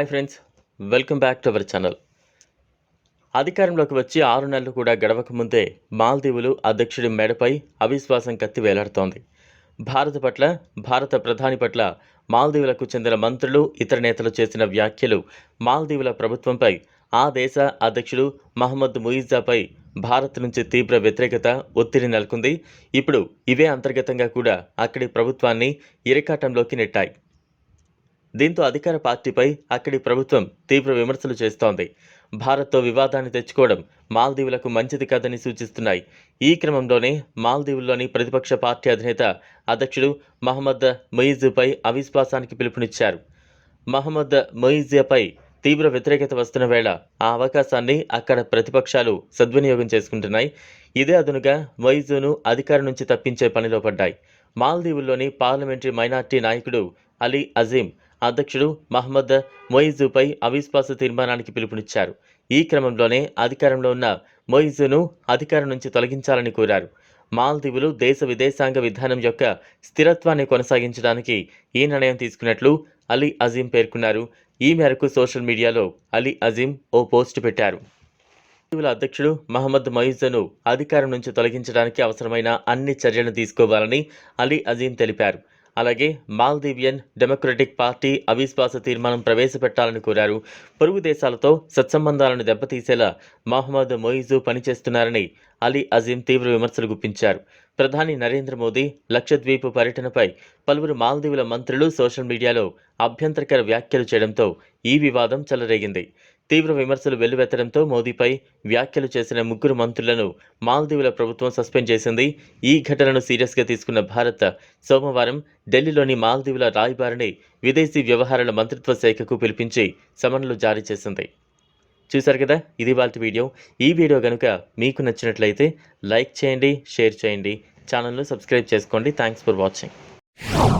Hi friends welcome back to our channel. అధికారంలోకి వచ్చి ఆరు నెలలు కూడా గడవక ముందే మాల్దీవులు అధ్యక్షుడి మెడపై అవిశ్వాసం కత్తి వేలాడుతోంది. భారత పట్ల భారత ప్రధాని పట్ల మాల్దీవులకు చెందిన మంత్రులు ఇతర నేతలు చేసిన వ్యాఖ్యలు మాల్దీవుల ప్రభుత్వంపై ఆ దేశ అధ్యక్షుడు మహమ్మద్ ముయిజాపై భారత్ నుంచి తీవ్ర వ్యతిరేకత ఒత్తిడి నెలకొంది. ఇప్పుడు ఇవే అంతర్గతంగా కూడా అక్కడి ప్రభుత్వాన్ని ఇరకాటంలోకి నెట్టాయి. దీంతో అధికార పార్టీపై అక్కడి ప్రభుత్వం తీవ్ర విమర్శలు చేస్తోంది. భారత్తో వివాదాన్ని తెచ్చుకోవడం మాల్దీవులకు మంచిది కాదని సూచిస్తున్నాయి. ఈ క్రమంలోనే మాల్దీవుల్లోని ప్రతిపక్ష పార్టీ అధినేత అధ్యక్షుడు మహమ్మద్ మొయిజుపై అవిశ్వాసానికి పిలుపునిచ్చారు. మహమ్మద్ మొయిజియాపై తీవ్ర వ్యతిరేకత వస్తున్న వేళ ఆ అవకాశాన్ని అక్కడ ప్రతిపక్షాలు సద్వినియోగం చేసుకుంటున్నాయి. ఇదే అదునుగా మొయిజును అధికారం నుంచి తప్పించే పనిలో పడ్డాయి. మాల్దీవుల్లోని పార్లమెంటరీ మైనార్టీ నాయకుడు అలీ అజీం అధ్యక్షుడు మహమ్మద్ మొయిజుపై అవిశ్వాస తీర్మానానికి పిలుపునిచ్చారు. ఈ క్రమంలోనే అధికారంలో ఉన్న మొయిజును అధికారం నుంచి తొలగించాలని కోరారు. మాల్దీవులు దేశ విదేశాంగ విధానం యొక్క స్థిరత్వాన్ని కొనసాగించడానికి ఈ నిర్ణయం తీసుకున్నట్లు అలీ అజీం పేర్కొన్నారు. ఈ మేరకు సోషల్ మీడియాలో అలీ అజీం ఓ పోస్ట్ పెట్టారు. మాల్దీవుల అధ్యక్షుడు మహమ్మద్ మొయిజును అధికారం నుంచి తొలగించడానికి అవసరమైన అన్ని చర్యలు తీసుకోవాలని అలీ అజీం తెలిపారు. అలాగే మాల్దీవియన్ డెమోక్రటిక్ పార్టీ అవిశ్వాస తీర్మానం ప్రవేశపెట్టాలని కోరారు. పొరుగు దేశాలతో సత్సంబంధాలను దెబ్బతీసేలా మహమ్మద్ మొయిజు పనిచేస్తున్నారని అలీ అజీం తీవ్ర విమర్శలు గుప్పించారు. ప్రధాని నరేంద్ర మోదీ లక్షద్వీప్ పర్యటనపై పలువురు మాల్దీవుల మంత్రులు సోషల్ మీడియాలో అభ్యంతరకర వ్యాఖ్యలు చేయడంతో ఈ వివాదం చెలరేగింది. తీవ్ర విమర్శలు వెల్లువెత్తడంతో మోదీపై వ్యాఖ్యలు చేసిన ముగ్గురు మంత్రులను మాల్దీవుల ప్రభుత్వం సస్పెండ్ చేసింది. ఈ ఘటనను సీరియస్గా తీసుకున్న భారత్ సోమవారం ఢిల్లీలోని మాల్దీవుల రాయబారిని విదేశీ వ్యవహారాల మంత్రిత్వ శాఖకు పిలిపించి సమన్లు జారీ చేసింది. చూశారు కదా ఇది వాళ్ళ వీడియో. ఈ వీడియో కనుక మీకు నచ్చినట్లయితే లైక్ చేయండి షేర్ చేయండి. ఛానల్ను సబ్స్క్రైబ్ చేసుకోండి. Thanks for watching.